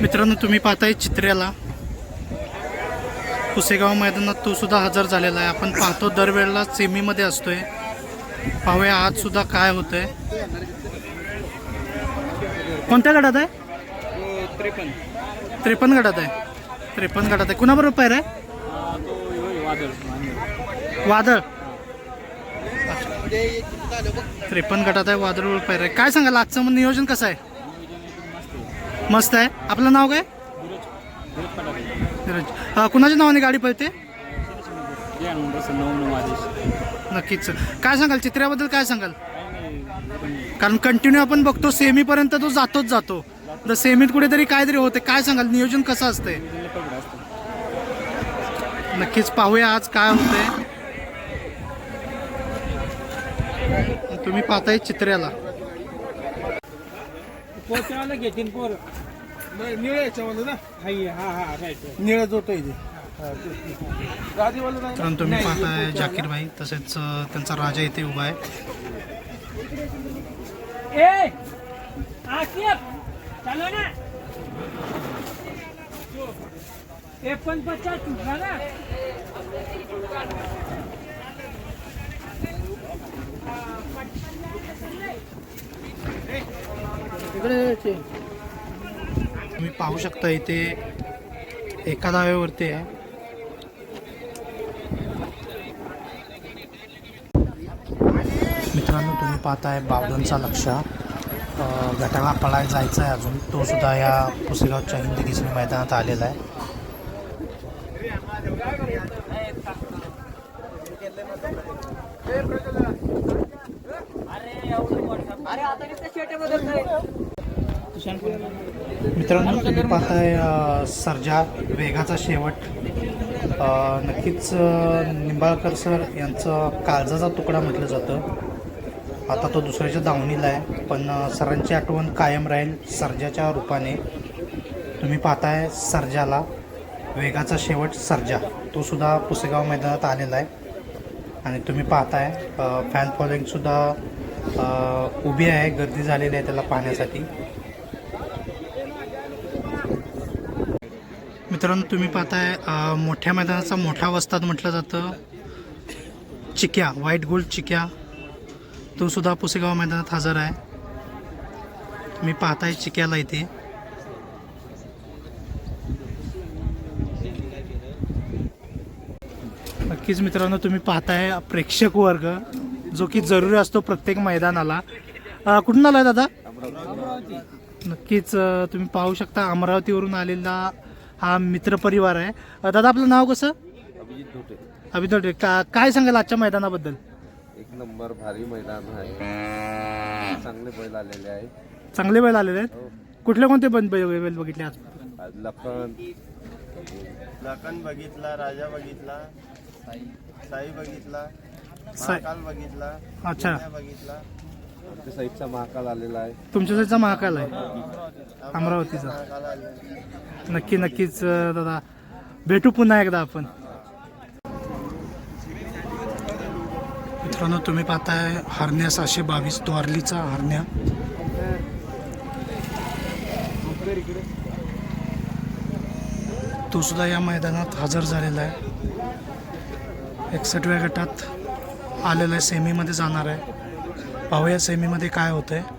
मित्रांनो तुम्ही पाहताय चित्र्याला. पुसेगाव मैदानात तो सुद्धा हजर झालेला आहे. आपण पाहतो दरवेळेला सेमीमध्ये असतोय. पाहूया आज सुद्धा काय होतंय. कोणत्या गटात आहे? त्रेपन्न त्रेपन्न गटात आहे. त्रेपन्न गटात आहे. कुणाबरोबर पायर आहे? वादळ. वादळ त्रेपन्न गटात आहे वादळ पायर आहे. काय सांगाल? आजचं मग नियोजन कसं आहे? मस्त आहे. आपलं नाव काय? कुणाच्या नावाने गाडी पळते? नक्कीच. काय सांगाल चित्र्याबद्दल काय सांगाल? कारण कंटिन्यू आपण बघतो सेमीपर्यंत तो जातोच जातो. तर सेमीत कुठेतरी काहीतरी होते. काय सांगाल नियोजन कसं असतंय? नक्कीच पाहूया आज काय होतंय. तुम्ही पाहताय चित्र्याला. पोचायला घेतील पोर. निळ्या याच्यावालं ना? हाय हा हा राईट निळं जोट आहे ते. कारण तुम्ही पाहताय जाकीर भाई तसेच त्यांचा राजा इथे उभा आहे. ए आसिफ चालू ना? एकोणपचास सुटला ना तुम्ही पाहू शकता इथे एका धाव्यावरती आहे. मित्रांनो तुम्ही पाहताय बावधनचा लक्ष. गटाला पळाय जायचा आहे अजून. तो सुद्धा या पुसेगावच्या हिंदी केसरी मैदानात आलेला आहे. मित्रांनो तुम्ही पाहताय अ, सर्जा वेगाचा शेवट. नक्कीच निंबाळकर सर यांचं काळजाचा तुकडा म्हटलं जातं. आता तो दुसऱ्याच्या दावणीला आहे पण सरांची आठवण कायम राहील सर्जाच्या रूपाने. तुम्ही पाहताय सर्जाला वेगाचा शेवट सर्जा तो सुद्धा पुसेगाव मैदानात आलेला आहे. आणि तुम्ही पाहताय फॅन फॉलोईंगसुद्धा उभी आहे गर्दी झालेली आहे त्याला पाहण्यासाठी. मित्रांनो तुम्ही पाहताय मोठ्या मैदानाचा मोठा वस्ताद म्हटलं जातं. Chikya white gold Chikya. तो सुद्धा पुसेगाव मैदानात हजर आहे. तुम्ही पाहताय चिक्याला इथे. नक्कीच मित्रांनो तुम्ही पाहताय प्रेक्षक वर्ग जो की जरुरी असतो प्रत्येक मैदानाला. कुठून आलाय दादा? नक्कीच तुम्ही पाहू शकता अमरावतीवरून आलेला हा मित्रपरिवार आहे. अ, दादा आपलं नाव कसं? अभिजित धोटे. अभिदोटे का काय सांगाल आजच्या मैदानाबद्दल? एक नंबर भारी मैदान आहे. चांगले बैल आलेले आहे चांगले बैल आलेले आहेत. हो. कुठले कोणते पण बैल बैल बघितले आज? लखन. लखन बघितला राजा बघितला साई. बघितला साई- महाकाल बघितला अच्छा. बघितला. आमच्या साईडचा महाकाल आलेला आहे. तुमच्या साईडचा महाकाल आहे? अमरावतीचा. नक्की नक्कीच दादा. भेटू पुन्हा एकदा आपण. मित्रांनो तुम्ही पाहताय हरण्या सहाशे बावीस द्वारलीचा हरण्या. तो सुद्धा या मैदानात हजर झालेला आहे. एकसठव्या गटात आलेला आहे सेमीमध्ये जाणार आहे. पाहूया सेमीमध्ये काय होतं आहे